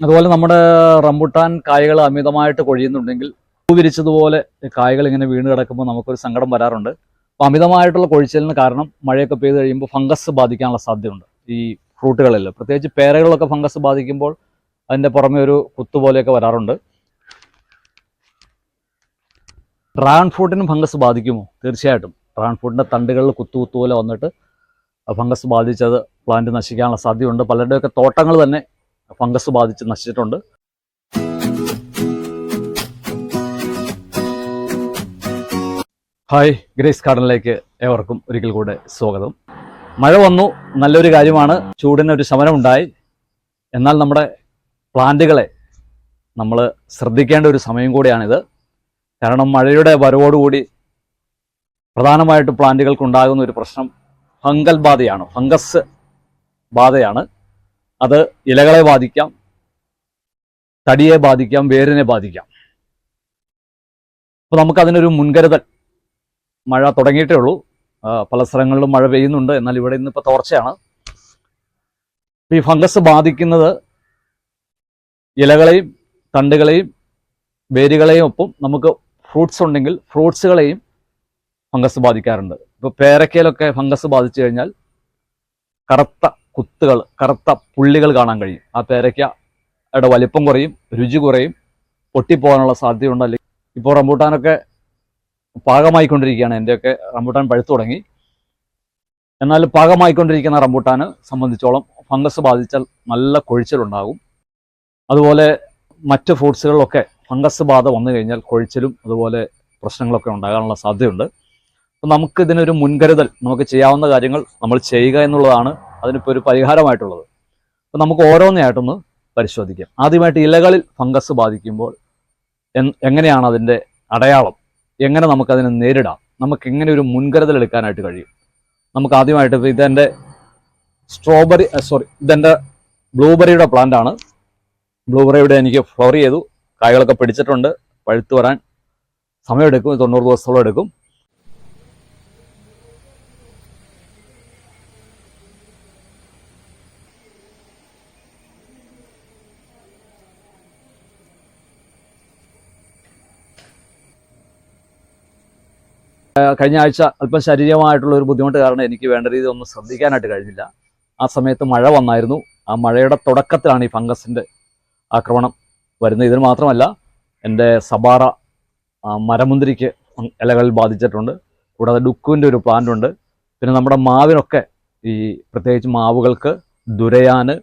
അതുപോലെ നമ്മുടെ റംബുട്ടാൻ കായകൾ അമിതമായിട്ട് കൊഴിയുന്നുണ്ടെങ്കിൽ പൂ വിരിച്ചതുപോലെ കായകൾ ഇങ്ങനെ വീണ് കിടക്കുമ്പോൾ നമുക്കൊരു സങ്കടം വരാറുണ്ട്. അപ്പോൾ അമിതമായിട്ടുള്ള കൊഴിച്ചലിന് കാരണം മഴയൊക്കെ പെയ്ത് കഴിയുമ്പോൾ ഫംഗസ് ബാധിക്കാനുള്ള സാധ്യതയുണ്ട് ഈ ഫ്രൂട്ടുകളിൽ. പ്രത്യേകിച്ച് പേരകളിലൊക്കെ ഫംഗസ് ബാധിക്കുമ്പോൾ അതിന്റെ പുറമെ ഒരു കുത്തുപോലെയൊക്കെ വരാറുണ്ട്. ഡ്രാഗൺ ഫ്രൂട്ടിനും ഫംഗസ് ബാധിക്കുമോ? തീർച്ചയായിട്ടും. ഡ്രാഗൺ ഫ്രൂട്ടിന്റെ തണ്ടുകളിൽ കുത്തു കുത്തുപോലെ വന്നിട്ട് ഫംഗസ് ബാധിച്ചത് പ്ലാന്റ് നശിക്കാനുള്ള സാധ്യതയുണ്ട്. പലരുടെയൊക്കെ തോട്ടങ്ങൾ തന്നെ ഫംഗസ് ബാധിച്ച് നശിച്ചിട്ടുണ്ട്. ഹായ് ഗ്രേസ് ഗാർഡനിലേക്ക് ഏവർക്കും ഒരിക്കൽ കൂടെ സ്വാഗതം. മഴ വന്നു നല്ലൊരു കാര്യമാണ്. ചൂടിന് ഒരു ശമനമുണ്ടായി. എന്നാൽ നമ്മുടെ പ്ലാന്റുകളെ നമ്മൾ ശ്രദ്ധിക്കേണ്ട ഒരു സമയം കൂടിയാണിത്. കാരണം മഴയുടെ വരവോടുകൂടി പ്രധാനമായിട്ട് പ്ലാന്റുകൾക്കുണ്ടാകുന്ന ഒരു പ്രശ്നം ഫംഗൽ ബാധയാണ്. ഫംഗസ് ബാധയാണ്. അത് ഇലകളെ ബാധിക്കാം തടിയെ ബാധിക്കാം വേരിനെ ബാധിക്കാം. അപ്പോൾ നമുക്കതിനൊരു മുൻകരുതൽ. മഴ തുടങ്ങിയിട്ടേ ഉള്ളൂ. പല സ്ഥലങ്ങളിലും മഴ പെയ്യുന്നുണ്ട്. എന്നാൽ ഇവിടെ ഇന്നിപ്പോൾ തോർച്ചയാണ്. ഈ ഫംഗസ് ബാധിക്കുന്നത് ഇലകളെയും തണ്ടുകളെയും വേരുകളെയും ഒപ്പം നമുക്ക് ഫ്രൂട്ട്സ് ഉണ്ടെങ്കിൽ ഫ്രൂട്ട്സുകളെയും ഫംഗസ് ബാധിക്കാറുണ്ട്. ഇപ്പോൾ പേരക്കയിലൊക്കെ ഫംഗസ് ബാധിച്ചു കഴിഞ്ഞാൽ കറുത്ത കുത്തുകൾ കറുത്ത പുള്ളികൾ കാണാൻ കഴിയും. ആ പേരയ്ക്കയുടെ വലിപ്പം കുറയും രുചി കുറയും പൊട്ടിപ്പോകാനുള്ള സാധ്യതയുണ്ട്. അല്ലെങ്കിൽ ഇപ്പോൾ റംബൂട്ടാനൊക്കെ പാകമായിക്കൊണ്ടിരിക്കുകയാണ്. എന്റെയൊക്കെ റംബൂട്ടാൻ പഴുത്തു തുടങ്ങി. എന്നാൽ പാകമായിക്കൊണ്ടിരിക്കുന്ന റംബൂട്ടാന് സംബന്ധിച്ചോളം ഫംഗസ് ബാധിച്ചാൽ നല്ല കൊഴിച്ചിലുണ്ടാകും. അതുപോലെ മറ്റ് ഫ്രൂട്ട്സുകളിലൊക്കെ ഫംഗസ് ബാധ വന്നു കഴിഞ്ഞാൽ കൊഴിച്ചിലും അതുപോലെ പ്രശ്നങ്ങളൊക്കെ ഉണ്ടാകാനുള്ള സാധ്യതയുണ്ട്. അപ്പം നമുക്കിതിനൊരു മുൻകരുതൽ നമുക്ക് ചെയ്യാവുന്ന കാര്യങ്ങൾ നമ്മൾ ചെയ്യുക എന്നുള്ളതാണ് അതിനിപ്പോൾ ഒരു പരിഹാരമായിട്ടുള്ളത്. അപ്പം നമുക്ക് ഓരോന്നായിട്ടൊന്ന് പരിശോധിക്കാം. ആദ്യമായിട്ട് ഇലകളിൽ ഫംഗസ് ബാധിക്കുമ്പോൾ എങ്ങനെയാണ് അതിന്റെ അടയാളം? എങ്ങനെ നമുക്കതിനെ നേരിടാം? നമുക്ക് എങ്ങനെ ഒരു മുൻകരുതൽ എടുക്കാനായിട്ട് കഴിയും. നമുക്ക് ആദ്യമായിട്ട് ഇപ്പോൾ ഇതെന്റെ സ്ട്രോബെറി സോറി ഇതെന്റെ ബ്ലൂബെറിയുടെ പ്ലാന്റ് ആണ്. ബ്ലൂബെറിയുടെ എനിക്ക് ഫ്ലവർ ചെയ്തു. കായകളൊക്കെ പിടിച്ചിട്ടുണ്ട്. പഴുത്തു വരാൻ സമയമെടുക്കും. തൊണ്ണൂറ് ദിവസത്തോളം എടുക്കും. കഴിഞ്ഞ ആഴ്ച അല്പം ശാരീരികമായിട്ടുള്ള ഒരു ബുദ്ധിമുട്ട് കാരണം എനിക്ക് വേണ്ട രീതിയിൽ ഒന്നും ശ്രദ്ധിക്കാനായിട്ട് കഴിഞ്ഞില്ല. ആ സമയത്ത് മഴ വന്നായിരുന്നു. ആ മഴയുടെ തുടക്കത്തിലാണ് ഈ ഫംഗസിന്റെ ആക്രമണം വരുന്നത്. ഇതിന് മാത്രമല്ല എന്റെ സബാറ മരമുന്തിരിക്ക് ഇലകളിൽ ബാധിച്ചിട്ടുണ്ട്. കൂടാതെ ഡുക്കുവിന്റെ ഒരു പ്ലാന്റ് ഉണ്ട്. പിന്നെ നമ്മുടെ മാവിനൊക്കെ ഈ പ്രത്യേകിച്ച് മാവുകൾക്ക് ദുരയാന്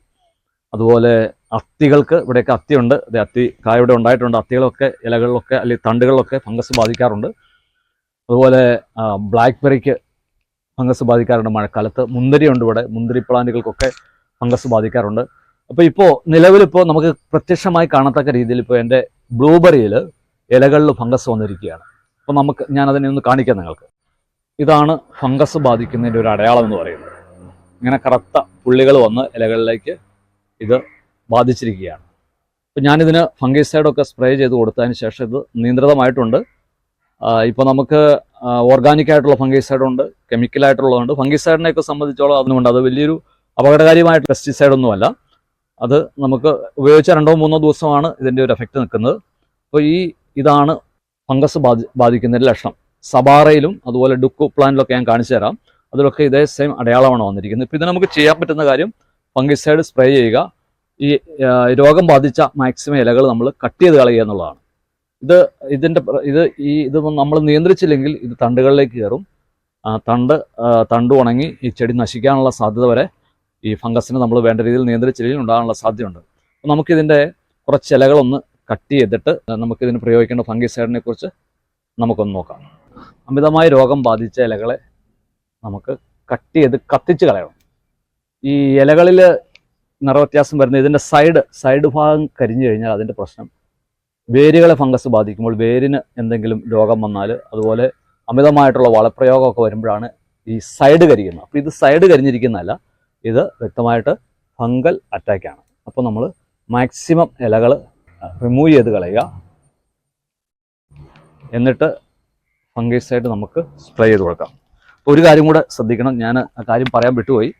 അതുപോലെ അത്തികൾക്ക് ഇവിടെയൊക്കെ അത്തിയുണ്ട്. അതെ അത്തി കായ ഇവിടെ ഉണ്ടായിട്ടുണ്ട്. അത്തികളൊക്കെ ഇലകളിലൊക്കെ അല്ലെങ്കിൽ തണ്ടുകളിലൊക്കെ ഫംഗസ് ബാധിക്കാറുണ്ട്. അതുപോലെ ബ്ലാക്ക് ബെറിക്ക് ഫംഗസ് ബാധിക്കാറുണ്ട് മഴക്കാലത്ത്. മുന്തിരിയുണ്ട് ഇവിടെ. മുന്തിരി പ്ലാന്റുകൾക്കൊക്കെ ഫംഗസ് ബാധിക്കാറുണ്ട്. അപ്പോൾ ഇപ്പോൾ നിലവിലിപ്പോൾ നമുക്ക് പ്രത്യക്ഷമായി കാണത്തക്ക രീതിയിൽ ഇപ്പോൾ എന്റെ ബ്ലൂബെറിയിൽ ഇലകളിൽ ഫംഗസ് വന്നിരിക്കുകയാണ്. അപ്പോൾ നമുക്ക് ഞാനതിനെ ഒന്ന് കാണിക്കാം നിങ്ങൾക്ക്. ഇതാണ് ഫംഗസ് ബാധിക്കുന്നതിന്റെ ഒരു അടയാളം എന്ന് പറയുന്നത്. ഇങ്ങനെ കറുത്ത പുള്ളികൾ വന്ന് ഇലകളിലേക്ക് ഇത് ബാധിച്ചിരിക്കുകയാണ്. അപ്പോൾ ഞാനിതിന് ഫംഗൈസൈഡൊക്കെ സ്പ്രേ ചെയ്ത് കൊടുത്തതിന് ശേഷം ഇത് നിയന്ത്രിതമായിട്ടുണ്ട്. ഇപ്പോൾ നമുക്ക് ഓർഗാനിക് ആയിട്ടുള്ള ഫംഗിസൈഡ് ഉണ്ട് കെമിക്കൽ ആയിട്ടുള്ളതുണ്ട്. ഫംഗിസൈഡിനെയൊക്കെ സംബന്ധിച്ചോളം അതുകൊണ്ട് അത് വലിയൊരു അപകടകാരിയുമായിട്ട് പെസ്റ്റിസൈഡ് ഒന്നുമല്ല. അത് നമുക്ക് ഉപയോഗിച്ച രണ്ടോ മൂന്നോ ദിവസമാണ് ഇതിന്റെ ഒരു എഫക്റ്റ് നിൽക്കുന്നത്. അപ്പോൾ ഈ ഇതാണ് ഫംഗസ് ബാധി ബാധിക്കുന്നതിന്റെ ലക്ഷണം. സബാറയിലും അതുപോലെ ഡുക്കു പ്ലാന്റിലൊക്കെ ഞാൻ കാണിച്ചു തരാം. അതിലൊക്കെ ഇതേ സെയിം അടയാളമാണ് വന്നിരിക്കുന്നത്. ഇപ്പോൾ ഇത് നമുക്ക് ചെയ്യാൻ പറ്റുന്ന കാര്യം ഫംഗിസൈഡ് സ്പ്രേ ചെയ്യുക. ഈ രോഗം ബാധിച്ച മാക്സിമം ഇലകൾ നമ്മൾ കട്ട് ചെയ്ത് കളയുക എന്നുള്ളതാണ്. ഇത് ഇതിന്റെ ഇത് ഈ ഇത് നമ്മൾ നിയന്ത്രിച്ചില്ലെങ്കിൽ ഇത് തണ്ടുകളിലേക്ക് കയറും. തണ്ട് തണ്ട് ഉണങ്ങി ഈ ചെടി നശിക്കാനുള്ള സാധ്യത വരെ ഈ ഫംഗസിനെ നമ്മൾ വേണ്ട രീതിയിൽ നിയന്ത്രിച്ചില്ലെങ്കിൽ ഉണ്ടാകാനുള്ള സാധ്യതയുണ്ട്. അപ്പോൾ നമുക്കിതിന്റെ കുറച്ച് ഇലകളൊന്ന് കട്ട് ചെയ്തിട്ട് നമുക്കിതിന് പ്രയോഗിക്കേണ്ട ഫംഗിസൈഡിനെ കുറിച്ച് നമുക്കൊന്ന് നോക്കാം. അമിതമായ രോഗം ബാധിച്ച ഇലകളെ നമുക്ക് കട്ട് ചെയ്ത് കത്തിച്ച് കളയണം. ഈ ഇലകളിൽ നിറവ്യത്യാസം വരുന്ന ഇതിന്റെ സൈഡ് സൈഡ് ഭാഗം കരിഞ്ഞു കഴിഞ്ഞാൽ അതിന്റെ പ്രശ്നം വേരുകളെ ഫംഗസ് ബാധിക്കുമ്പോൾ വേരിന് എന്തെങ്കിലും രോഗം വന്നാൽ അതുപോലെ അമിതമായിട്ടുള്ള വളപ്രയോഗമൊക്കെ വരുമ്പോഴാണ് ഈ സൈഡ് കരിയുന്നത്. അപ്പോൾ ഇത് സൈഡ് കരിഞ്ഞിരിക്കുന്നതല്ല ഇത് വ്യക്തമായിട്ട് ഫംഗൽ അറ്റാക്കാണ്. അപ്പോൾ നമ്മൾ മാക്സിമം ഇലകൾ റിമൂവ് ചെയ്ത് കളയുക. എന്നിട്ട് ഫംഗിസൈഡ് നമുക്ക് സ്പ്രേ ചെയ്ത് കൊടുക്കാം. ഒരു കാര്യം കൂടെ ശ്രദ്ധിക്കണം ഞാൻ ആ കാര്യം പറയാൻ വിട്ടുപോയി.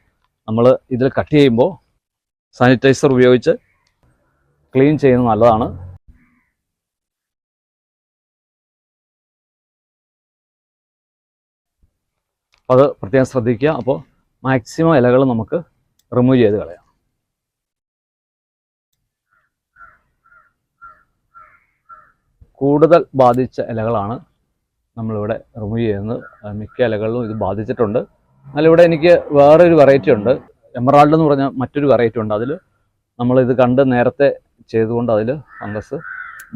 നമ്മൾ ഇതിൽ കട്ട് ചെയ്യുമ്പോൾ സാനിറ്റൈസർ ഉപയോഗിച്ച് ക്ലീൻ ചെയ്യുന്നത് നല്ലതാണ്. അപ്പോൾ അത് പ്രത്യേകം ശ്രദ്ധിക്കുക. അപ്പോൾ മാക്സിമം ഇലകൾ നമുക്ക് റിമൂവ് ചെയ്ത് കളയാം. കൂടുതൽ ബാധിച്ച ഇലകളാണ് നമ്മളിവിടെ റിമൂവ് ചെയ്യുന്നത്. മിക്ക ഇലകളിലും ഇത് ബാധിച്ചിട്ടുണ്ട്. എന്നാൽ ഇവിടെ എനിക്ക് വേറൊരു വെറൈറ്റി ഉണ്ട്. എമറാൾഡ് എന്ന് പറഞ്ഞ മറ്റൊരു വെറൈറ്റി ഉണ്ട്. അതിൽ നമ്മളിത് കണ്ട് നേരത്തെ ചെയ്തുകൊണ്ട് അതിൽ ഫംഗസ്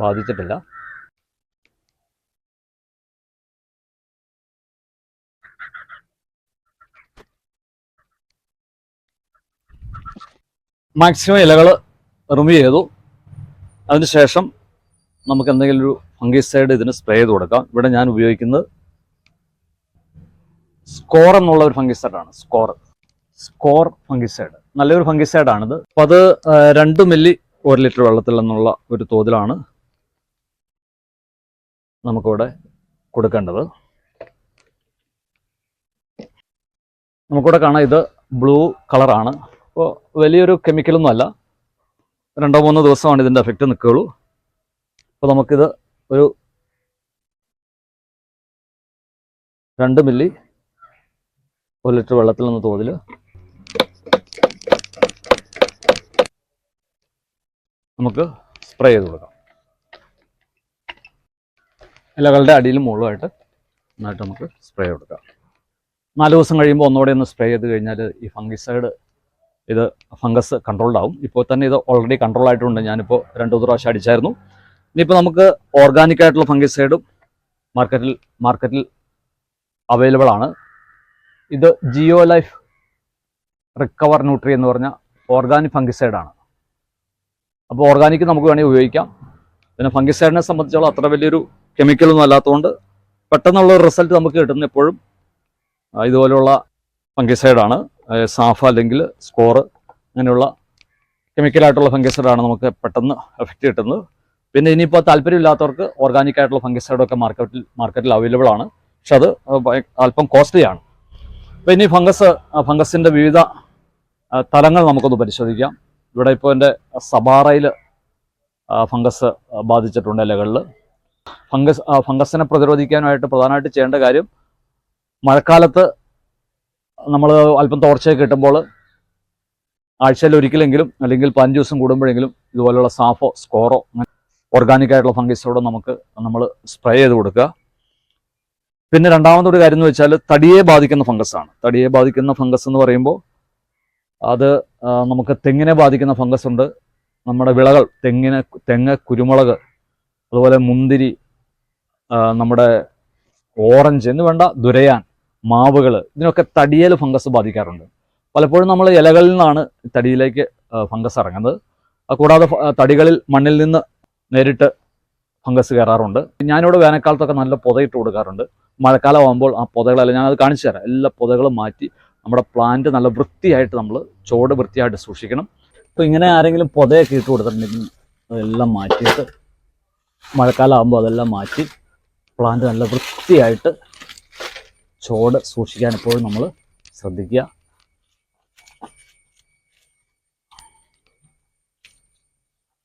ബാധിച്ചിട്ടില്ല. മാക്സിമം ഇലകൾ റിമൂവ് ചെയ്തു. അതിനുശേഷം നമുക്ക് എന്തെങ്കിലും ഒരു ഫംഗിസൈഡ് ഇതിന് സ്പ്രേ ചെയ്ത് കൊടുക്കാം. ഇവിടെ ഞാൻ ഉപയോഗിക്കുന്നത് സ്കോർ എന്നുള്ള ഒരു ഫംഗിസൈഡാണ് സ്കോർ. Score fungicide. നല്ലൊരു ഫംഗിസൈഡാണിത് അപ്പോൾ അത് രണ്ട് മില്ലി ഒരു ലിറ്റർ വെള്ളത്തിൽ എന്നുള്ള ഒരു തോതിലാണ് നമുക്കിവിടെ കൊടുക്കേണ്ടത്. നമുക്കിവിടെ കാണാം ഇത് ബ്ലൂ കളറാണ്. അപ്പോൾ വലിയൊരു കെമിക്കലൊന്നും അല്ല. രണ്ടോ മൂന്നോ ദിവസമാണ് ഇതിന്റെ എഫക്റ്റ് നിൽക്കുകയുള്ളൂ. അപ്പോൾ നമുക്കിത് ഒരു രണ്ട് മില്ലി ഒരു ലിറ്റർ വെള്ളത്തിൽ നിന്ന് തോതിൽ നമുക്ക് സ്പ്രേ ചെയ്ത് കൊടുക്കാം. ഇലകളുടെ അടിയിലും മുകളുമായിട്ട് നന്നായിട്ട് നമുക്ക് സ്പ്രേ കൊടുക്കാം. നാല് ദിവസം കഴിയുമ്പോൾ ഒന്നുകൂടെ ഒന്ന് സ്പ്രേ ചെയ്ത് കഴിഞ്ഞാൽ ഈ ഫംഗിസൈഡ് ഇത് ഫംഗസ് കൺട്രോൾഡ് ആവും. ഇപ്പോൾ തന്നെ ഇത് ഓൾറെഡി കൺട്രോൾ ആയിട്ടുണ്ട്. ഞാനിപ്പോൾ രണ്ട് മൂന്ന് പ്രാവശ്യം അടിച്ചായിരുന്നു. ഇനിയിപ്പോൾ നമുക്ക് ഓർഗാനിക് ആയിട്ടുള്ള ഫംഗിസൈഡും മാർക്കറ്റിൽ മാർക്കറ്റിൽ അവൈലബിൾ ആണ്. ഇത് ജിയോ ലൈഫ് റിക്കവർ ന്യൂട്രി എന്ന് പറഞ്ഞ ഓർഗാനിക് ഫംഗിസൈഡാണ് അപ്പോൾ ഓർഗാനിക് നമുക്ക് വേണമെങ്കിൽ ഉപയോഗിക്കാം. പിന്നെ ഫംഗിസൈഡിനെ സംബന്ധിച്ചോളം അത്ര വലിയൊരു കെമിക്കലൊന്നും അല്ലാത്തതുകൊണ്ട് പെട്ടെന്നുള്ള റിസൾട്ട് നമുക്ക് കിട്ടുന്ന എപ്പോഴും ഇതുപോലെയുള്ള ഫംഗിസൈഡാണ്. സാഫ അല്ലെങ്കിൽ സ്കോർ അങ്ങനെയുള്ള കെമിക്കലായിട്ടുള്ള ഫംഗിസൈഡാണ് നമുക്ക് പെട്ടെന്ന് എഫക്റ്റ് കിട്ടുന്നത്. പിന്നെ ഇനിയിപ്പോൾ താല്പര്യമില്ലാത്തവർക്ക് ഓർഗാനിക് ആയിട്ടുള്ള ഫംഗിസൈഡൊക്കെ മാർക്കറ്റിൽ മാർക്കറ്റിൽ അവൈലബിൾ ആണ്. പക്ഷെ അത് അല്പം കോസ്റ്റ്ലി ആണ്. അപ്പോൾ ഇനി ഫംഗസ് ഫംഗസിന്റെ വിവിധ തലങ്ങൾ നമുക്കൊന്ന് പരിശോധിക്കാം. ഇവിടെ ഇപ്പോൾ എന്റെ സബാറയിൽ ഫംഗസ് ബാധിച്ചിട്ടുണ്ട് ഇലകളിൽ. ഫംഗസ് ഫംഗസിനെ പ്രതിരോധിക്കാനായിട്ട് പ്രധാനമായിട്ട് ചെയ്യേണ്ട കാര്യം മഴക്കാലത്ത് നമ്മൾ അല്പം തോർച്ചയൊക്കെ കിട്ടുമ്പോൾ ആഴ്ചയിൽ ഒരിക്കലെങ്കിലും അല്ലെങ്കിൽ പതിനഞ്ച് ദിവസം കൂടുമ്പോഴെങ്കിലും ഇതുപോലെയുള്ള സാഫോ സ്കോറോ ഓർഗാനിക് ആയിട്ടുള്ള ഫംഗിസോടെ നമുക്ക് നമ്മൾ സ്പ്രേ ചെയ്ത് കൊടുക്കുക. പിന്നെ രണ്ടാമതൊരു കാര്യം എന്ന് വെച്ചാൽ തടിയെ ബാധിക്കുന്ന ഫംഗസാണ് തടിയെ ബാധിക്കുന്ന ഫംഗസ് എന്ന് പറയുമ്പോൾ അത് നമുക്ക് തെങ്ങിനെ ബാധിക്കുന്ന ഫംഗസ് ഉണ്ട്. നമ്മുടെ വിളകൾ തെങ്ങിന് തെങ്ങ് കുരുമുളക് അതുപോലെ മുന്തിരി നമ്മുടെ ഓറഞ്ച് എന്ന് വേണ്ട ദുരയാൻ മാവുകൾ ഇതിനൊക്കെ തടിയൽ ഫംഗസ് ബാധിക്കാറുണ്ട്. പലപ്പോഴും നമ്മൾ ഇലകളിൽ നിന്നാണ് തടിയിലേക്ക് ഫംഗസ് ഇറങ്ങുന്നത്. കൂടാതെ തടികളിൽ മണ്ണിൽ നിന്ന് നേരിട്ട് ഫംഗസ് കയറാറുണ്ട്. ഞാനിവിടെ വേനൽക്കാലത്തൊക്കെ നല്ല പുതയിട്ട് കൊടുക്കാറുണ്ട്. മഴക്കാലം ആകുമ്പോൾ ആ പുതകളെല്ലാം ഞാനത് കാണിച്ചു തരാം. എല്ലാ പുതകളും മാറ്റി നമ്മുടെ പ്ലാന്റ് നല്ല വൃത്തിയായിട്ട് നമ്മൾ ചോട് വൃത്തിയായിട്ട് സൂക്ഷിക്കണം. അപ്പോൾ ഇങ്ങനെ ആരെങ്കിലും പുതയൊക്കെ ഇട്ട് കൊടുത്തിട്ടുണ്ടെങ്കിൽ അതെല്ലാം മാറ്റിയിട്ട് മഴക്കാലം ആകുമ്പോൾ അതെല്ലാം മാറ്റി പ്ലാന്റ് നല്ല വൃത്തിയായിട്ട് ചോട് സൂക്ഷിക്കാൻ എപ്പോഴും നമ്മൾ ശ്രദ്ധിക്കുക.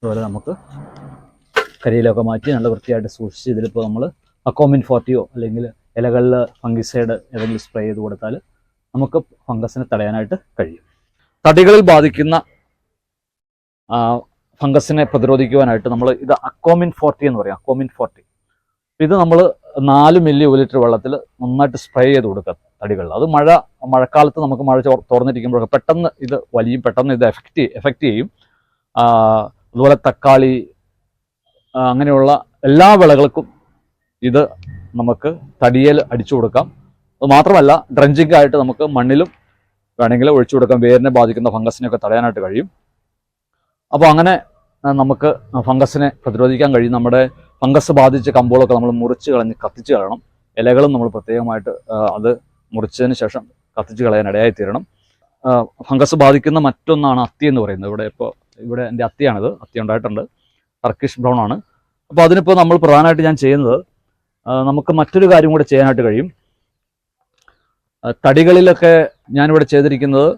അതുപോലെ നമുക്ക് കരിയിലൊക്കെ മാറ്റി നല്ല വൃത്തിയായിട്ട് സൂക്ഷിച്ച് ഇതിലിപ്പോൾ നമ്മൾ അക്കോമിൻ ഫോർട്ടിയോ അല്ലെങ്കിൽ ഇലകളിൽ ഫംഗിസൈഡ് ഏതെങ്കിലും സ്പ്രേ ചെയ്ത് കൊടുത്താൽ നമുക്ക് ഫംഗസിനെ തടയാനായിട്ട് കഴിയും. തടികളിൽ ബാധിക്കുന്ന ഫംഗസിനെ പ്രതിരോധിക്കുവാനായിട്ട് നമ്മൾ ഇത് അക്കോമിൻ ഫോർട്ടി എന്ന് പറയും അക്കോമിൻ ഫോർട്ടി. ഇത് നമ്മൾ നാല് മില്ലി ഒരു ലിറ്റർ വെള്ളത്തിൽ നന്നായിട്ട് സ്പ്രേ ചെയ്ത് കൊടുക്കുക തടികളിൽ. അത് മഴ മഴക്കാലത്ത് നമുക്ക് മഴ തുറന്നിരിക്കുമ്പോഴൊക്കെ പെട്ടെന്ന് ഇത് വലിയും പെട്ടെന്ന് ഇത് എഫക്റ്റ് എഫക്റ്റ് ചെയ്യും. അതുപോലെ തക്കാളി അങ്ങനെയുള്ള എല്ലാ വിളകൾക്കും ഇത് നമുക്ക് തടിയൽ അടിച്ചു കൊടുക്കാം. അത് മാത്രമല്ല ഡ്രഞ്ചിങ് ആയിട്ട് നമുക്ക് മണ്ണിലും വേണമെങ്കിൽ ഒഴിച്ചു കൊടുക്കാം. വേരിനെ ബാധിക്കുന്ന ഫംഗസിനെയൊക്കെ തടയാനായിട്ട് കഴിയും. അപ്പോൾ അങ്ങനെ നമുക്ക് ഫംഗസിനെ പ്രതിരോധിക്കാൻ കഴിയും. നമ്മുടെ ഫംഗസ് ബാധിച്ച കമ്പുകളൊക്കെ നമ്മൾ മുറിച്ച് കളഞ്ഞ് കത്തിച്ച് കളയണം. ഇലകളും നമ്മൾ പ്രത്യേകമായിട്ട് അത് മുറിച്ചതിന് ശേഷം കത്തിച്ച് കളയാൻ ഇടയായി തീരണം. ഫംഗസ് ബാധിക്കുന്ന മറ്റൊന്നാണ് അത്തി എന്ന് പറയുന്നത്. ഇവിടെ ഇപ്പോൾ ഇവിടെ എന്റെ അത്തിയാണിത്. അത്തി ഉണ്ടായിട്ടുണ്ട്. ടർക്കിഷ് ബ്രൗൺ ആണ്. അപ്പോൾ അതിനിപ്പോൾ നമ്മൾ പ്രധാനമായിട്ട് ഞാൻ ചെയ്യുന്നത് നമുക്ക് മറ്റൊരു കാര്യം കൂടെ ചെയ്യാനായിട്ട് കഴിയും. തടികളിലൊക്കെ ഞാനിവിടെ ചെയ്തിരിക്കുന്നത്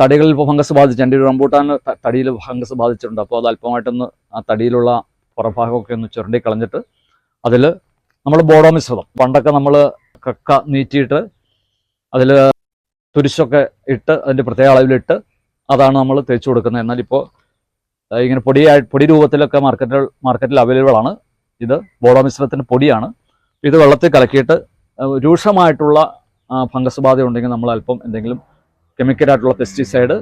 തടികളിൽ ഇപ്പോൾ ഫംഗസ് ബാധിച്ചു എന്റെ ഒരു റംബൂട്ടാൻ തടിയിൽ ഫംഗസ് ബാധിച്ചിട്ടുണ്ട്. അപ്പോൾ അത് അല്പമായിട്ടൊന്ന് ആ തടിയിലുള്ള പുറഭാഗമൊക്കെ ഒന്ന് ചുരണ്ടി കളഞ്ഞിട്ട് അതിൽ നമ്മൾ ബോഡോ മിശ്രിതം പണ്ടൊക്കെ നമ്മൾ കക്ക നീറ്റിയിട്ട് അതിൽ തുരിശൊക്കെ ഇട്ട് അതിന്റെ പ്രത്യേക അളവിലിട്ട് അതാണ് നമ്മൾ തേച്ച് കൊടുക്കുന്നത്. എന്നാൽ ഇപ്പോൾ ഇങ്ങനെ പൊടിയായി പൊടി രൂപത്തിലൊക്കെ മാർക്കറ്റിൽ മാർക്കറ്റിൽ അവൈലബിൾ ആണ്. ഇത് ബോഡോ മിശ്രിതത്തിന്റെ പൊടിയാണ്. ഇത് വെള്ളത്തിൽ കലക്കിയിട്ട് രൂക്ഷമായിട്ടുള്ള ഫംഗസ് ബാധ ഉണ്ടെങ്കിൽ നമ്മൾ അല്പം എന്തെങ്കിലും കെമിക്കലായിട്ടുള്ള പെസ്റ്റിസൈഡ്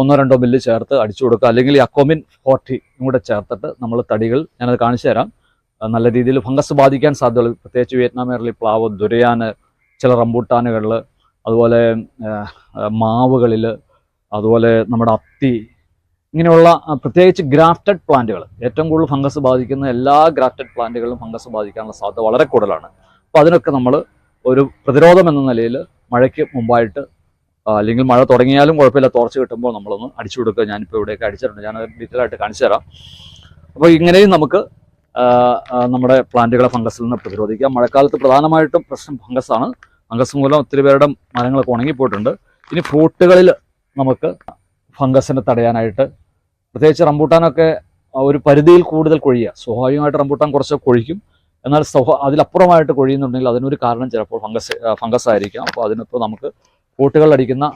ഒന്നോ രണ്ടോ മില്ല് ചേർത്ത് അടിച്ചു കൊടുക്കുക. അല്ലെങ്കിൽ അക്കോമിൻ ഫോർട്ടി കൂടെ ചേർത്തിട്ട് നമ്മൾ തടികൾ ഞാനത് കാണിച്ചു തരാം. നല്ല രീതിയിൽ ഫംഗസ് ബാധിക്കാൻ സാധ്യതയുള്ളൂ പ്രത്യേകിച്ച് വിയറ്റ്നാം എയർലി പ്ലാവ് ദുരയാന് ചില റംബൂട്ടാനുകളിൽ അതുപോലെ മാവുകളിൽ അതുപോലെ നമ്മുടെ അത്തി ഇങ്ങനെയുള്ള പ്രത്യേകിച്ച് ഗ്രാഫ്റ്റഡ് പ്ലാന്റുകൾ. ഏറ്റവും കൂടുതൽ ഫംഗസ് ബാധിക്കുന്ന എല്ലാ ഗ്രാഫ്റ്റഡ് പ്ലാന്റുകളും ഫംഗസ് ബാധിക്കാനുള്ള സാധ്യത വളരെ കൂടുതലാണ്. അപ്പോൾ അതിനൊക്കെ നമ്മൾ ഒരു പ്രതിരോധം എന്ന നിലയിൽ മഴയ്ക്ക് മുമ്പായിട്ട് അല്ലെങ്കിൽ മഴ തുടങ്ങിയാലും കുഴപ്പമില്ല. തുറച്ച് കിട്ടുമ്പോൾ നമ്മളൊന്ന് അടിച്ചു കൊടുക്കുക. ഞാനിപ്പോൾ ഇവിടെയൊക്കെ അടിച്ചിട്ടുണ്ട്. ഞാൻ ഡീറ്റെയിൽ ആയിട്ട് കാണിച്ചു തരാം. അപ്പോൾ ഇങ്ങനെയും നമുക്ക് നമ്മുടെ പ്ലാന്റുകളെ ഫംഗസിൽ നിന്ന് പ്രതിരോധിക്കാം. മഴക്കാലത്ത് പ്രധാനമായിട്ടും പ്രശ്നം ഫംഗസാണ് ഫംഗസ് മൂലം ഒത്തിരി പേരുടെ മരങ്ങളൊക്കെ ഉണങ്ങിപ്പോയിട്ടുണ്ട്. ഇനി ഫ്രൂട്ടുകളിൽ നമുക്ക് ഫംഗസിനെ തടയാനായിട്ട് പ്രത്യേകിച്ച് റംബൂട്ടാനൊക്കെ ഒരു പരിധിയിൽ കൂടുതൽ കൊഴിയുക. സ്വാഭാവികമായിട്ട് റംബൂട്ടാൻ കുറച്ച് കൊഴിക്കും. എന്നാൽ അതിലപ്പുറമായിട്ട് കൊഴിയുന്നുണ്ടെങ്കിൽ അതിനൊരു കാരണം ചിലപ്പോൾ ഫംഗസ് ഫംഗസ് ആയിരിക്കാം. അപ്പോൾ അതിനിപ്പോൾ നമുക്ക് ഫ്രൂട്ടുകളിലടിക്കുന്ന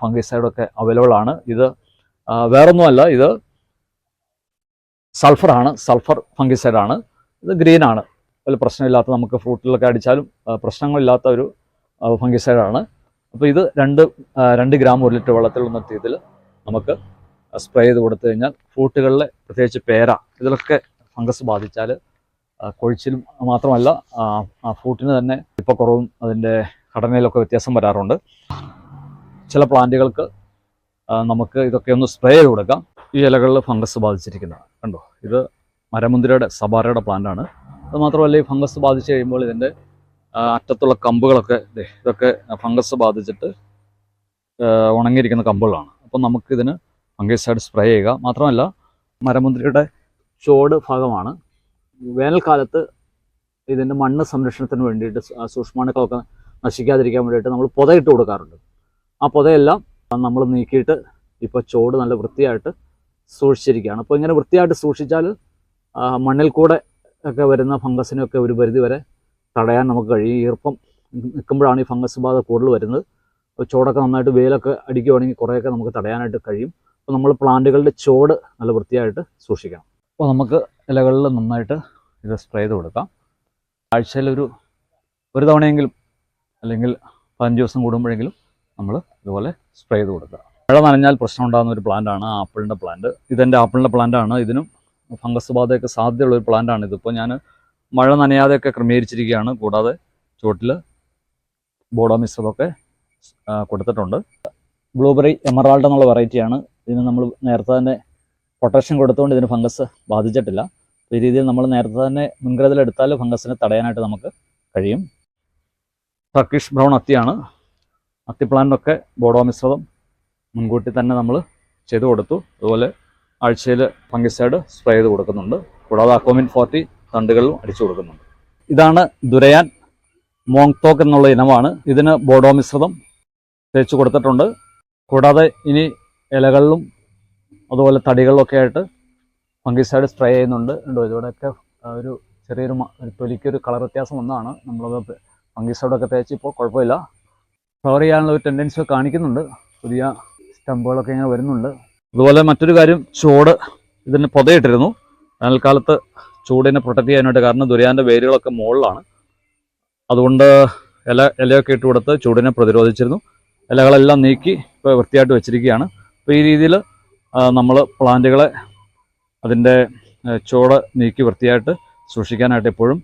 ഫംഗിസൈഡൊക്കെ അവൈലബിൾ ആണ്. ഇത് വേറൊന്നുമല്ല ഇത് സൾഫറാണ് സൾഫർ ഫംഗിസൈഡ് ആണ്. ഇത് ഗ്രീൻ ആണ്. വലിയ പ്രശ്നമില്ലാത്ത നമുക്ക് ഫ്രൂട്ടിലൊക്കെ അടിച്ചാലും പ്രശ്നങ്ങളില്ലാത്ത ഒരു ഫംഗിസൈഡ് ആണ്. അപ്പോൾ ഇത് രണ്ട് രണ്ട് ഗ്രാം ഒരു ലിറ്റർ വെള്ളത്തിൽ നിർത്തിയതിൽ നമുക്ക് സ്പ്രേ ചെയ്ത് കൊടുത്തു കഴിഞ്ഞാൽ ഫ്രൂട്ടുകളിലെ പ്രത്യേകിച്ച് പേര ഇതിലൊക്കെ ഫംഗസ് ബാധിച്ചാൽ കൊഴിച്ചിലും മാത്രമല്ല ഫ്രൂട്ടിന് തന്നെ ഇപ്പോൾ കുറവും അതിന്റെ ഘടനയിലൊക്കെ വ്യത്യാസം വരാറുണ്ട്. ചില പ്ലാന്റുകൾക്ക് നമുക്ക് ഇതൊക്കെ ഒന്ന് സ്പ്രേ ചെയ്ത് കൊടുക്കാം ഈ ഇലകളിൽ ഫംഗസ് ബാധിച്ചിരിക്കുന്നതാണ് കണ്ടോ? ഇത് മരമുന്തിരിയുടെ സബാരയുടെ പ്ലാന്റാണ്. അത് മാത്രമല്ല ഈ ഫംഗസ് ബാധിച്ച് കഴിയുമ്പോൾ ഇതിന്റെ അറ്റത്തുള്ള കമ്പുകളൊക്കെ ഇതൊക്കെ ഫംഗസ് ബാധിച്ചിട്ട് ഉണങ്ങിയിരിക്കുന്ന കമ്പുകളാണ്. അപ്പം നമുക്കിതിന് ഫംഗസൈഡ് സ്പ്രേ ചെയ്യുക. മാത്രമല്ല മരമുന്തിരിയുടെ ചോട് ഭാഗമാണ്. വേനൽക്കാലത്ത് ഇതിന്റെ മണ്ണ് സംരക്ഷണത്തിന് വേണ്ടിയിട്ട് സൂക്ഷ്മാണുക്കളൊക്കെ നശിക്കാതിരിക്കാൻ വേണ്ടിയിട്ട് നമ്മൾ പുതയിട്ട് കൊടുക്കാറുണ്ട്. ആ പുതയെല്ലാം നമ്മൾ നീക്കിയിട്ട് ഇപ്പോൾ ചോട് നല്ല വൃത്തിയായിട്ട് സൂക്ഷിച്ചിരിക്കുകയാണ്. അപ്പോൾ ഇങ്ങനെ വൃത്തിയായിട്ട് സൂക്ഷിച്ചാൽ മണ്ണിൽ കൂടെ ഒക്കെ വരുന്ന ഫംഗസിനൊക്കെ ഒരു പരിധി വരെ തടയാൻ നമുക്ക് കഴിയും. ഈർപ്പം നിൽക്കുമ്പോഴാണ് ഈ ഫംഗസ് ബാധ കൂടുതൽ വരുന്നത്. അപ്പോൾ ചോടൊക്കെ നന്നായിട്ട് വെയിലൊക്കെ അടിക്കുകയാണെങ്കിൽ കുറേയൊക്കെ നമുക്ക് തടയാനായിട്ട് കഴിയും. അപ്പോൾ നമ്മൾ പ്ലാന്റുകളുടെ ചോട് നല്ല വൃത്തിയായിട്ട് സൂക്ഷിക്കണം. അപ്പോൾ നമുക്ക് ഇലകളിൽ നന്നായിട്ട് ഇത് സ്പ്രേ ചെയ്ത് കൊടുക്കാം. ആഴ്ചയിൽ ഒരു ഒരു തവണയെങ്കിലും അല്ലെങ്കിൽ പതിനഞ്ച് ദിവസം കൂടുമ്പോഴെങ്കിലും നമ്മൾ ഇതുപോലെ സ്പ്രേ ചെയ്ത് കൊടുക്കുക. മഴ നനഞ്ഞാൽ പ്രശ്നം ഉണ്ടാകുന്ന ഒരു പ്ലാന്റാണ് ആപ്പിളിന്റെ പ്ലാന്റ് ഇതെന്റെ ആപ്പിളിന്റെ പ്ലാന്റാണ് ഇതിനും ഫംഗസ് ബാധയൊക്കെ സാധ്യതയുള്ള ഒരു പ്ലാന്റാണ് ഇതിപ്പോൾ ഞാൻ മഴ നനയാതെയൊക്കെ ക്രമീകരിച്ചിരിക്കുകയാണ്. കൂടാതെ ചുവട്ടിൽ ബോഡോ മിശ്രിതമൊക്കെ കൊടുത്തിട്ടുണ്ട്. ബ്ലൂബെറി എമറാൾഡ് എന്നുള്ള വെറൈറ്റിയാണ് ഇതിന് നമ്മൾ നേരത്തെ തന്നെ പ്രൊട്ടക്ഷൻ കൊടുത്തുകൊണ്ട് ഇതിന് ഫംഗസ് ബാധിച്ചിട്ടില്ല. ഈ രീതിയിൽ നമ്മൾ നേരത്തെ തന്നെ മുൻകരുതലെടുത്താൽ ഫംഗസിനെ തടയാനായിട്ട് നമുക്ക് കഴിയും. ടർക്കിഷ് ബ്രൗൺ അത്തിയാണ്. അത്തിപ്ലാന്റൊക്കെ ബോഡോ മിശ്രിതം മുൻകൂട്ടി തന്നെ നമ്മൾ ചെയ്തു കൊടുത്തു. അതുപോലെ ആഴ്ചയിൽ ഫംഗിസൈഡ് സ്പ്രേ ചെയ്ത് കൊടുക്കുന്നുണ്ട്. കൂടാതെ അക്കോമിൻ ഫോർട്ടി തണ്ടുകളിലും അടിച്ചു കൊടുക്കുന്നുണ്ട്. ഇതാണ് ദുരയാൻ മോങ്തോക്ക് എന്നുള്ള ഇനമാണ്. ഇതിന് ബോഡോ മിശ്രിതം തേച്ച് കൊടുത്തിട്ടുണ്ട്. കൂടാതെ ഇനി ഇലകളിലും അതുപോലെ തടികളിലൊക്കെ ആയിട്ട് ഫംഗിസൈഡ് സ്പ്രേ ചെയ്യുന്നുണ്ട്. ഇവിടെയൊക്കെ ഒരു ചെറിയൊരു തൊലിക്കൊരു കളർ വ്യത്യാസം ഒന്നാണ് നമ്മളത് ഫംഗിസൈഡൊക്കെ തേച്ച് ഇപ്പോൾ കുഴപ്പമില്ല. ഫ്ലവർ ചെയ്യാനുള്ള ഒരു ടെൻഡൻസി കാണിക്കുന്നുണ്ട്. പുതിയ സ്റ്റമ്പുകളൊക്കെ ഇങ്ങനെ വരുന്നുണ്ട്. അതുപോലെ മറ്റൊരു കാര്യം ചൂട് ഇതിന് പുതയിട്ടിരുന്നു. വേനൽക്കാലത്ത് ചൂടിനെ പ്രൊട്ടക്ട് ചെയ്യാനായിട്ട് കാരണം ദുരിയാന്റെ വേരുകളൊക്കെ മുകളിലാണ്. അതുകൊണ്ട് ഇല ഇലയൊക്കെ ഇട്ട് കൊടുത്ത് ചൂടിനെ പ്രതിരോധിച്ചിരുന്നു. ഇലകളെല്ലാം നീക്കി ഇപ്പോൾ വൃത്തിയായിട്ട് വെച്ചിരിക്കുകയാണ്. അപ്പോൾ ഈ രീതിയിൽ നമ്മൾ പ്ലാന്റുകളെ അതിന്റെ ചൂട് നീക്കി വൃത്തിയായിട്ട് സൂക്ഷിക്കാനായിട്ട് എപ്പോഴും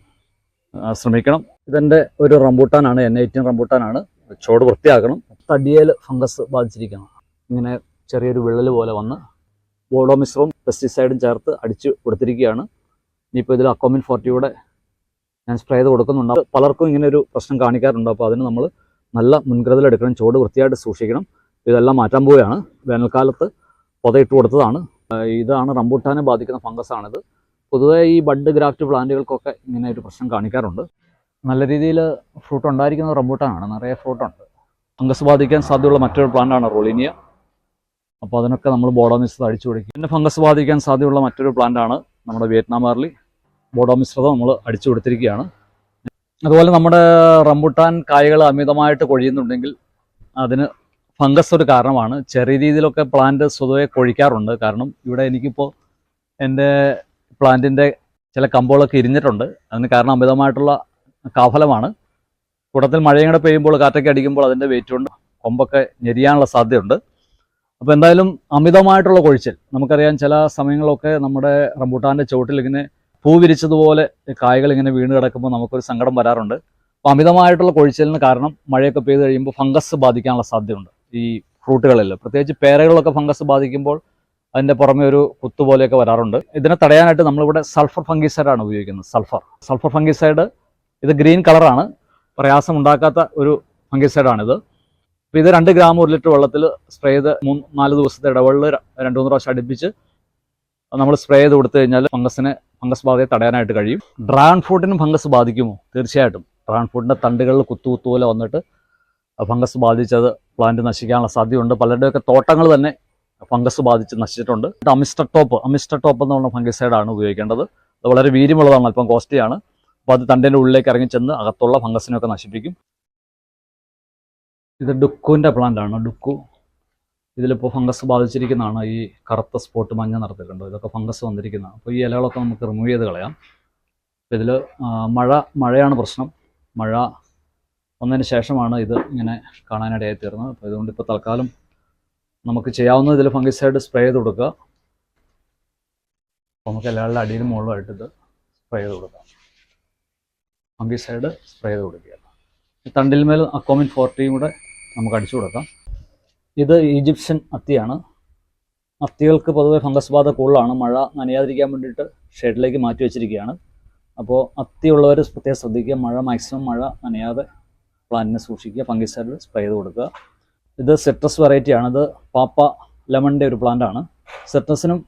ശ്രമിക്കണം. ഇതെന്റെ ഒരു റംബൂട്ടാനാണ് എൻ എയ്റ്റീൻ റംബൂട്ടാനാണ്. ചോട് വൃത്തിയാക്കണം. തടിയേൽ ഫംഗസ് ബാധിച്ചിരിക്കണം. ഇങ്ങനെ ചെറിയൊരു വിള്ളൽ പോലെ വന്ന് ബോഡോ മിശ്രവും പെസ്റ്റിസൈഡും ചേർത്ത് അടിച്ച് കൊടുത്തിരിക്കുകയാണ്. ഇനിയിപ്പോൾ ഇതിൽ അക്കോമിൻ ഫോർട്ടിയുടെ ഞാൻ സ്പ്രേ ചെയ്ത് കൊടുക്കുന്നുണ്ട്. പലർക്കും ഇങ്ങനെ ഒരു പ്രശ്നം കാണിക്കാറുണ്ട്. അപ്പോൾ അതിന് നമ്മൾ നല്ല മുൻകരുതൽ എടുക്കണം. ചോട് വൃത്തിയായിട്ട് സൂക്ഷിക്കണം. ഇതെല്ലാം മാറ്റാൻ പോവുകയാണ്. വേനൽക്കാലത്ത് പൊതയിട്ട് കൊടുത്തതാണ്. ഇതാണ് റംബൂട്ടാനെ ബാധിക്കുന്ന ഫംഗസാണിത്. പൊതുവേ ഈ ബഡ് ഗ്രാഫ്റ്റ് പ്ലാന്റുകൾക്കൊക്കെ ഇങ്ങനെ ഒരു പ്രശ്നം കാണിക്കാറുണ്ട്. നല്ല രീതിയിൽ ഫ്രൂട്ട് ഉണ്ടായിരിക്കുന്ന റംബൂട്ടാനാണ് നിറയെ ഫ്രൂട്ടുണ്ട്. ഫംഗസ് ബാധിക്കാൻ സാധ്യതയുള്ള മറ്റൊരു പ്ലാന്റാണ് റോളിനിയ. അപ്പോൾ അതിനൊക്കെ നമ്മൾ ബോഡോമിശ്രിതം അടിച്ചു കൊടുക്കും പിന്നെ ഫംഗസ് ബാധിക്കാൻ സാധ്യതയുള്ള മറ്റൊരു പ്ലാന്റാണ് നമ്മുടെ വിയറ്റ്നാം ആർലി. ബോഡോമിശ്രിതം നമ്മൾ അടിച്ചു കൊടുത്തിരിക്കുകയാണ്. അതുപോലെ നമ്മുടെ റംബുട്ടാൻ കായകൾ അമിതമായിട്ട് കൊഴിയുന്നുണ്ടെങ്കിൽ അതിന് ഫംഗസ് ഒരു കാരണമാണ്. ചെറിയ രീതിയിലൊക്കെ പ്ലാന്റ് സ്വതവേ കൊഴിക്കാറുണ്ട്. കാരണം ഇവിടെ എനിക്കിപ്പോൾ എന്റെ പ്ലാന്റിന്റെ ചില കമ്പുകളൊക്കെ ഇരിഞ്ഞിട്ടുണ്ട്. അതിന് കാരണം അമിതമായിട്ടുള്ള കാഫലമാണ്. കൂട്ടത്തിൽ മഴയും കൂടെ പെയ്യുമ്പോൾ കാറ്റൊക്കെ അടിക്കുമ്പോൾ അതിന്റെ വെയിറ്റ് കൊണ്ട് കൊമ്പൊക്കെ ഞെരിയാനുള്ള സാധ്യതയുണ്ട്. അപ്പോൾ എന്തായാലും അമിതമായിട്ടുള്ള കൊഴിച്ചിൽ. നമുക്കറിയാം ചില സമയങ്ങളൊക്കെ നമ്മുടെ റംബൂട്ടാന്റെ ചുവട്ടിൽ ഇങ്ങനെ പൂ വിരിച്ചതുപോലെ കായകൾ ഇങ്ങനെ വീണ് കിടക്കുമ്പോൾ നമുക്കൊരു സങ്കടം വരാറുണ്ട്. അപ്പോൾ അമിതമായിട്ടുള്ള കൊഴിച്ചലിന് കാരണം മഴയൊക്കെ പെയ്ത് കഴിയുമ്പോൾ ഫംഗസ് ബാധിക്കാനുള്ള സാധ്യതയുണ്ട് ഈ ഫ്രൂട്ടുകളിൽ. പ്രത്യേകിച്ച് പേരകളിലൊക്കെ ഫംഗസ് ബാധിക്കുമ്പോൾ അതിന്റെ പുറമെ ഒരു കുത്തുപോലെയൊക്കെ വരാറുണ്ട്. ഇതിനെ തടയാനായിട്ട് നമ്മളിവിടെ സൾഫർ ഫംഗിസൈഡാണ് ഉപയോഗിക്കുന്നത്. സൾഫർ. സൾഫർ ഫംഗിസൈഡ് ഇത് ഗ്രീൻ കളറാണ്. പ്രയാസം ഉണ്ടാക്കാത്ത ഒരു ഫംഗിസൈഡാണിത്. അപ്പോൾ ഇത് രണ്ട് ഗ്രാം ഒരു ലിറ്റർ വെള്ളത്തിൽ സ്പ്രേ ചെയ്ത് മൂന്ന് നാല് ദിവസത്തെ ഇടവെള്ളിൽ രണ്ട് മൂന്ന് പ്രാവശ്യം അടുപ്പിച്ച് നമ്മൾ സ്പ്രേ ചെയ്ത് കൊടുത്തു കഴിഞ്ഞാൽ ഫംഗസിനെ ഫംഗസ് ബാധയെ തടയാനായിട്ട് കഴിയും. ഡ്രാഗൺ ഫ്രൂട്ടിനും ഫംഗസ് ബാധിക്കുമോ? തീർച്ചയായിട്ടും. ഡ്രാഗൺ ഫ്രൂട്ടിന്റെ തണ്ടുകളിൽ കുത്തു കുത്തു പോലെ വന്നിട്ട് ഫംഗസ് ബാധിച്ചത് പ്ലാന്റ് നശിക്കാനുള്ള സാധ്യതയുണ്ട്. പലരുടെയൊക്കെ തോട്ടങ്ങൾ തന്നെ ഫംഗസ് ബാധിച്ച് നശിച്ചിട്ടുണ്ട്. അമിസ്റ്റർ ടോപ്പ് അമിസ്റ്റർ ടോപ്പ് എന്ന് പറഞ്ഞ ഫംഗസൈഡാണ് ഉപയോഗിക്കേണ്ടത്. അത് വളരെ വീര്യമുള്ളതാണ് അല്പം കോസ്റ്റിയാണ് അപ്പോൾ അത് തണ്ടേന്റെ ഉള്ളിലേക്ക് ഇറങ്ങി ചെന്ന് അകത്തുള്ള ഫംഗസിനെയൊക്കെ നശിപ്പിക്കും. ഇത് ഡുക്കുവിന്റെ പ്ലാന്റ് ആണ്. ഡുക്കു ഇതിലിപ്പോൾ ഫംഗസ് ബാധിച്ചിരിക്കുന്നതാണ്. ഈ കറുത്ത സ്പോട്ട് മഞ്ഞ നിറത്തിലുണ്ട്. ഇതൊക്കെ ഫംഗസ് വന്നിരിക്കുന്നതാണ്. അപ്പോൾ ഈ ഇലകളൊക്കെ നമുക്ക് റിമൂവ് ചെയ്ത് കളയാം. അപ്പോൾ ഇതിൽ മഴ മഴയാണ് പ്രശ്നം. മഴ വന്നതിന് ശേഷമാണ് ഇത് ഇങ്ങനെ കാണാനിടയായി തീർന്നത്. അപ്പോൾ ഇതുകൊണ്ട് ഇപ്പോൾ തൽക്കാലം നമുക്ക് ചെയ്യാവുന്ന ഇതിൽ ഫംഗിസൈഡ് സ്പ്രേ ചെയ്ത് കൊടുക്കുക. അപ്പോൾ നമുക്ക് എല്ലാവരുടെ അടിയിലും മുകളിലുമായിട്ട് ഇത് സ്പ്രേ ചെയ്ത് കൊടുക്കാം. ഫംഗിസൈഡ് സ്പ്രേ ചെയ്ത് കൊടുക്കുക. ഈ തണ്ടിൽമേൽ അക്കോമിൻ ഫോർട്ടിയും കൂടെ നമുക്ക് അടിച്ചു കൊടുക്കാം. ഇത് ഈജിപ്ഷ്യൻ അത്തിയാണ്. അത്തികൾക്ക് പൊതുവെ ഫംഗസ് ബാധ കൂടുതലാണ്. മഴ നനയാതിരിക്കാൻ വേണ്ടിയിട്ട് ഷെഡിലേക്ക് മാറ്റി വെച്ചിരിക്കുകയാണ്. അപ്പോൾ അത്തിയുള്ളവർ പ്രത്യേകം ശ്രദ്ധിക്കുക. മഴ മാക്സിമം മഴ നനയാതെ പ്ലാന്റിനെ സൂക്ഷിക്കുക. ഫംഗിസൈഡ് സ്പ്രേ ചെയ്ത് കൊടുക്കുക. ഇത് സെറ്റസ് വെറൈറ്റി ആണ്. ഇത് പാപ്പ ലെമണിന്റെ ഒരു പ്ലാന്റ് ആണ്. സെറ്റസിനും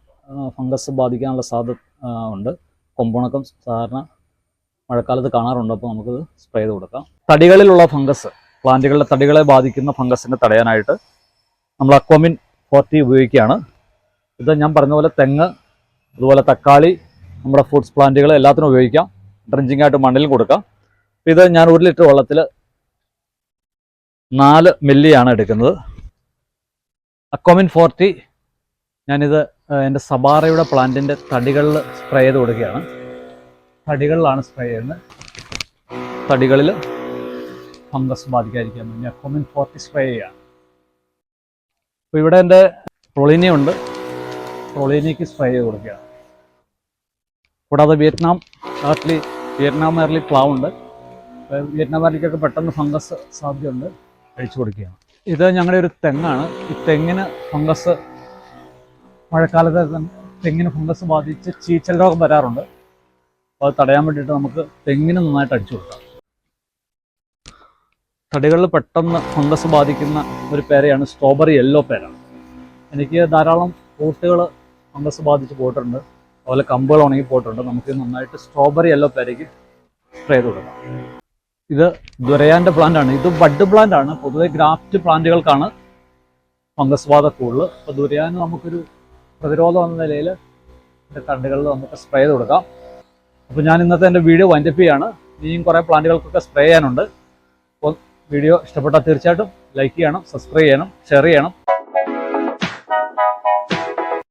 ഫംഗസ് ബാധിക്കാനുള്ള സാധ്യത ഉണ്ട്. കൊമ്പുണക്കം സാധാരണ മഴക്കാലത്ത് കാണാറുണ്ട്. അപ്പോൾ നമുക്കിത് സ്പ്രേ ചെയ്ത് കൊടുക്കാം. തടികളിലുള്ള ഫംഗസ് പ്ലാന്റുകളുടെ തടികളെ ബാധിക്കുന്ന ഫംഗസിനെ തടയാനായിട്ട് നമ്മൾ അക്വമിൻ ഫോർട്ടി ഉപയോഗിക്കുകയാണ്. ഇത് ഞാൻ പറഞ്ഞ പോലെ തെങ്ങ് അതുപോലെ തക്കാളി നമ്മുടെ ഫ്രൂട്ട്സ് പ്ലാന്റുകൾ എല്ലാത്തിനും ഉപയോഗിക്കാം. ഡ്രിഞ്ചിങ് ആയിട്ട് മണ്ണിലും കൊടുക്കാം. ഇത് ഞാൻ ഒരു ലിറ്റർ വെള്ളത്തിൽ നാല് മില്ലിയാണ് എടുക്കുന്നത്. അക്കോമിൻ ഫോർട്ടി ഞാനിത് എന്റെ സബാറയുടെ പ്ലാന്റിന്റെ തടികളിൽ സ്പ്രേ ചെയ്ത് കൊടുക്കുകയാണ്. തടികളിലാണ് സ്പ്രേ ചെയ്യുന്നത്. തടികളിൽ ഫംഗസ് ബാധിക്കാതിരിക്കാൻ വേണ്ടി അക്കോമിൻ ഫോർട്ടി സ്പ്രേ ചെയ്യുകയാണ്. അപ്പോൾ ഇവിടെ എന്റെ പ്രൊളീനിയുണ്ട് ഉണ്ട്. പ്രൊളീനിയക്ക് സ്പ്രേ ചെയ്ത് കൊടുക്കുകയാണ്. കൂടാതെ വിയറ്റ്നാം ഏർലി വിയറ്റ്നാം ഏർലി പ്ലാവുണ്ട്. വിയറ്റ്നാം ഏർലിക്കൊക്കെ പെട്ടെന്ന് ഫംഗസ് സാധ്യതയുണ്ട്. കഴിച്ചു കൊടുക്കുകയാണ്. ഇത് ഞങ്ങളുടെ ഒരു തെങ്ങാണ്. ഈ തെങ്ങിന് ഫംഗസ് മഴക്കാലത്ത് തെങ്ങിന് ഫംഗസ് ബാധിച്ച് ചീച്ചൽ രോഗം വരാറുണ്ട്. അത് തടയാൻ വേണ്ടിയിട്ട് നമുക്ക് തെങ്ങിന് നന്നായിട്ട് അടിച്ചു കൊടുക്കാം. തടികളിൽ പെട്ടെന്ന് ഫംഗസ് ബാധിക്കുന്ന ഒരു പേരയാണ് സ്ട്രോബെറി യെല്ലോ പേര എനിക്ക് ധാരാളം ഫ്രൂട്ടുകൾ ഫംഗസ് ബാധിച്ച് പോയിട്ടുണ്ട്. അതുപോലെ കമ്പുകൾ ഉണങ്ങി പോയിട്ടുണ്ട്. നമുക്ക് നന്നായിട്ട് സ്ട്രോബെറി യെല്ലോ പേരയ്ക്ക് സ്പ്രേ ചെയ്ത് കൊടുക്കാം. ഇത് ദുരയാന്റെ പ്ലാന്റ് ആണ്. ഇത് ബഡ് പ്ലാന്റ് ആണ്. പൊതുവെ ഗ്രാഫ്റ്റ് പ്ലാന്റുകൾക്കാണ് ഫംഗസ് കൂടുതൽ. അപ്പോൾ ദുരയാന് നമുക്കൊരു പ്രതിരോധം എന്ന നിലയിൽ തണ്ടുകളിൽ നമുക്ക് സ്പ്രേ ചെയ്ത് കൊടുക്കാം. അപ്പോൾ ഞാൻ ഇന്നത്തെ എന്റെ വീഡിയോ വൈൻഡപ്പ് ചെയ്യാണ്. ഇനിയും കുറേ പ്ലാന്റുകൾക്കൊക്കെ സ്പ്രേ ചെയ്യാനുണ്ട്. അപ്പോൾ വീഡിയോ ഇഷ്ടപ്പെട്ടാൽ തീർച്ചയായിട്ടും ലൈക്ക് ചെയ്യണം സബ്സ്ക്രൈബ് ചെയ്യണം ഷെയർ ചെയ്യണം.